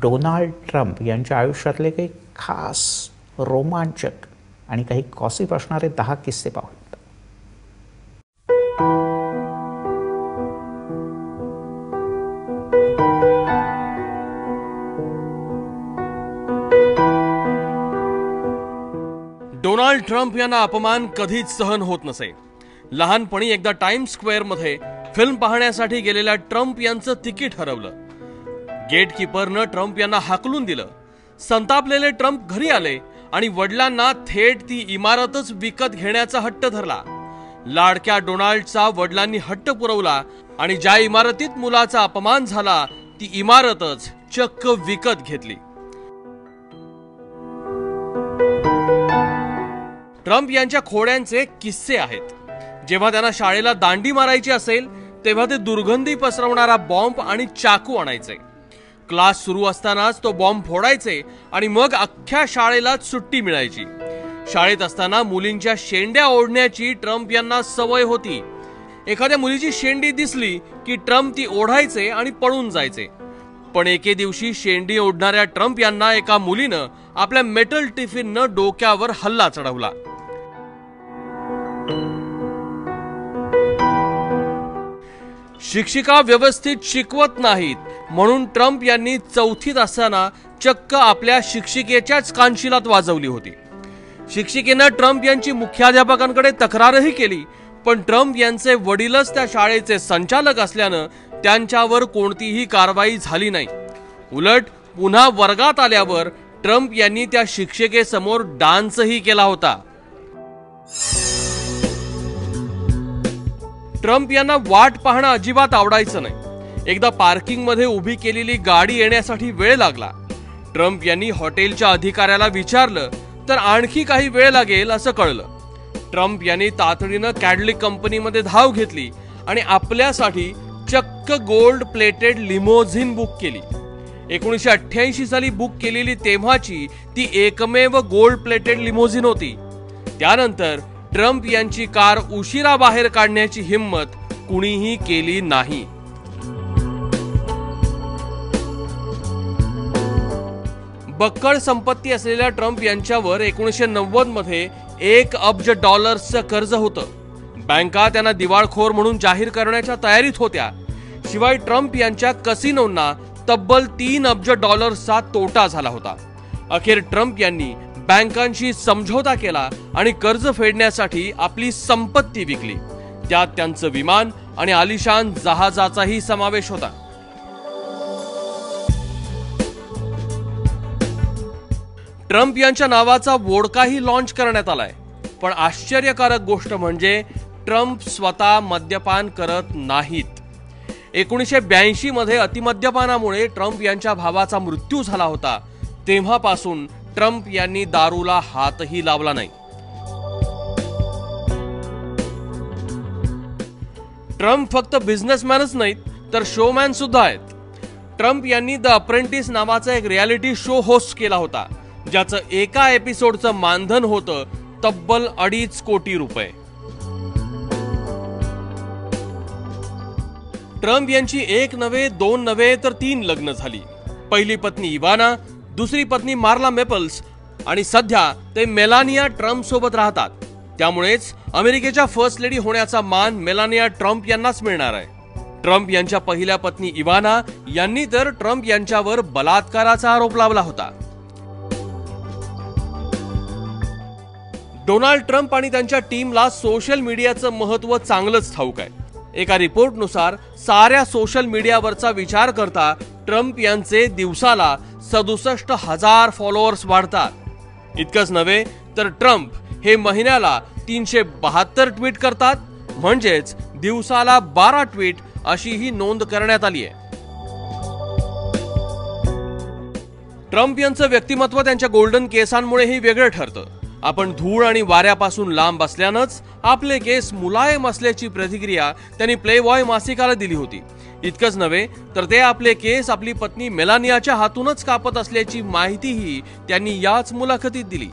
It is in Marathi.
डोनाल्ड ट्रम्प यांच्या आयुष्यातले काही खास रोमांचक आणि काही कॉसिप असणारे दहा किस्से पाहू डोनाल्ड ट्रम्प यांना अपमान कधीच सहन होत नसे. लहानपणी एकदा टाइम स्क्वेअरमध्ये फिल्म पाहण्यासाठी गेलेल्या ट्रम्प यांचं तिकीट हरवलं. गेटकीपरनं ट्रम्प यांना हाकलून दिलं. संतापलेले ट्रम्प घरी आले आणि वडिलांना थेट ती इमारतच विकत घेण्याचा हट्ट धरला. लाडक्या डोनाल्डचा वडिलांनी हट्ट पुरवला आणि ज्या इमारतीत मुलाचा अपमान झाला ती इमारतच चक्क विकत घेतली. ट्रम्प यांच्या खोड्यांचे किस्से आहेत. जेव्हा त्यांना शाळेला दांडी मारायची असेल तेव्हा ते दुर्गंधी पसरवणारा बॉम्ब आणि चाकू आणायचे. क्लास सुरू असतानाच तो बॉम्ब फोडायचे आणि मग अख्ख्या शाळेला सुट्टी मिळायची. शाळेत असताना मुलींच्या शेंड्या ओढण्याची ट्रम्प यांना सवय होती. एखाद्या मुलीची शेंडी दिसली की ट्रम्प ती ओढायचे आणि पळून जायचे. पण एके दिवशी शेंडी ओढणाऱ्या ट्रम्प यांना एका मुलीनं आपल्या मेटल टिफिननं डोक्यावर हल्ला चढवला. शिक्षिका व्यवस्थित शिकवत नाहीत. म्हणून ट्रम्प यांनी चौथीत असताना चक्क आपल्या शिक्षिकेच्याच कानशिलात वाजवली होती. शिक्षिकेनं ट्रम्प यांची मुख्याध्यापकांकडे तक्रारही केली पण ट्रम्प यांचे वडीलच त्या शाळेचे संचालक असल्यानं त्यांच्यावर कोणतीही कारवाई झाली नाही. उलट पुन्हा वर्गात आल्यावर ट्रम्प यांनी त्या शिक्षिकेसमोर डान्सही केला होता. ट्रम्प यांना वाट पाहणं अजिबात आवडायचं नाही. एकदा पार्किंगमध्ये उभी केलेली गाडी येण्यासाठी वेळ लागला. ट्रम्प यांनी हॉटेलच्या अधिकाऱ्याला विचारलं तर आणखी काही वेळ लागेल? असं कळलं. ट्रम्प यांनी तातडीनं कॅडलिक कंपनीमध्ये धाव घेतली आणि आपल्यासाठी चक्क गोल्ड प्लेटेड लिमोझिन बुक केली. एकोणीसशे अठ्ठ्याऐंशी साली बुक केलेली तेव्हाची ती एकमेव गोल्ड प्लेटेड लिमोझिन होती. त्यानंतर ट्रम्प यांची कार उशिरा बाहेर काढण्याची हिंमत कुणीही केली नाही. बक्कळ संपत्ती असलेल्या ट्रम्प यांच्यावर एकोणीसशे नव्वदमध्ये एक अब्ज डॉलर्सचं कर्ज होतं. बँका त्यांना दिवाळखोर म्हणून जाहीर करण्याच्या तयारीत होत्या. शिवाय ट्रम्प यांच्या कसिनोंना तब्बल तीन अब्ज डॉलर्सचा तोटा झाला होता. अखेर ट्रम्प यांनी बँकांशी समझोता केला आणि कर्ज फेडण्यासाठी आपली संपत्ती विकली. त्यात त्यांचं विमान आणि आलिशान जहाजाचाही समावेश होता. ट्रम्प यांच्या नावाचा वोडकाही लॉन्च करण्यात आलाय. पण आश्चर्यकारक गोष्ट म्हणजे ट्रम्प स्वतः मद्यपान करत नाहीत. एकोणीसशे ब्याऐंशी मध्ये अतिमद्यपानामुळे ट्रम्प यांच्या भावाचा मृत्यू झाला होता. तेव्हापासून ट्रम्प यांनी दारूला हातही लावला नाही. ट्रम्प फक्त बिझनेसमॅनच नाहीत तर शोमॅन सुद्धा आहेत. ट्रम्प यांनी द अप्रेंटिस नावाचा एक रियालिटी शो होस्ट केला होता ज्याचं एका एपिसोडचं मानधन होतं तब्बल अडीच कोटी रुपये. ट्रम्प यांची एक नव्हे दोन नव्हे तर तीन लग्न झाली. पहिली पत्नी इवाना दुसरी पत्नी मार्ला मेपल्स आणि सध्या ते मेलानिया ट्रम्प सोबत राहतात. त्यामुळेच अमेरिकेच्या फर्स्ट लेडी होण्याचा मान मेलानिया ट्रम्प यांनाच मिळणार आहे. ट्रम्प यांच्या पहिल्या पत्नी इवाना यांनी तर ट्रम्प यांच्यावर बलात्काराचा आरोप लावला होता. डोनाल्ड ट्रम्प आणि त्यांच्या टीमला सोशल मीडियाचं महत्त्व चांगलंच ठाऊक आहे. एका रिपोर्टनुसार साऱ्या सोशल मीडियावरचा विचार करता ट्रम्प यांचे दिवसाला सदुसष्ट हजार फॉलोअर्स वाढतात. इतकंच नव्हे तर ट्रम्प हे महिन्याला तीनशे बहात्तर ट्विट करतात. म्हणजेच दिवसाला बारा ट्विट अशी ही नोंद करण्यात आली आहे ट्रम्प यांचं व्यक्तिमत्व त्यांच्या गोल्डन केसांमुळेही वेगळं ठरतं. आपण धूळ आणि वाऱ्यापासून लांब असल्यानंच आपले केस मुलायम असल्याची प्रतिक्रिया त्यांनी प्लेबॉय मासिकाला दिली होती. इतकंच नव्हे तर ते आपले केस आपली पत्नी मेलानियाच्या हातूनच कापत असल्याची माहितीही त्यांनी याच मुलाखतीत दिली.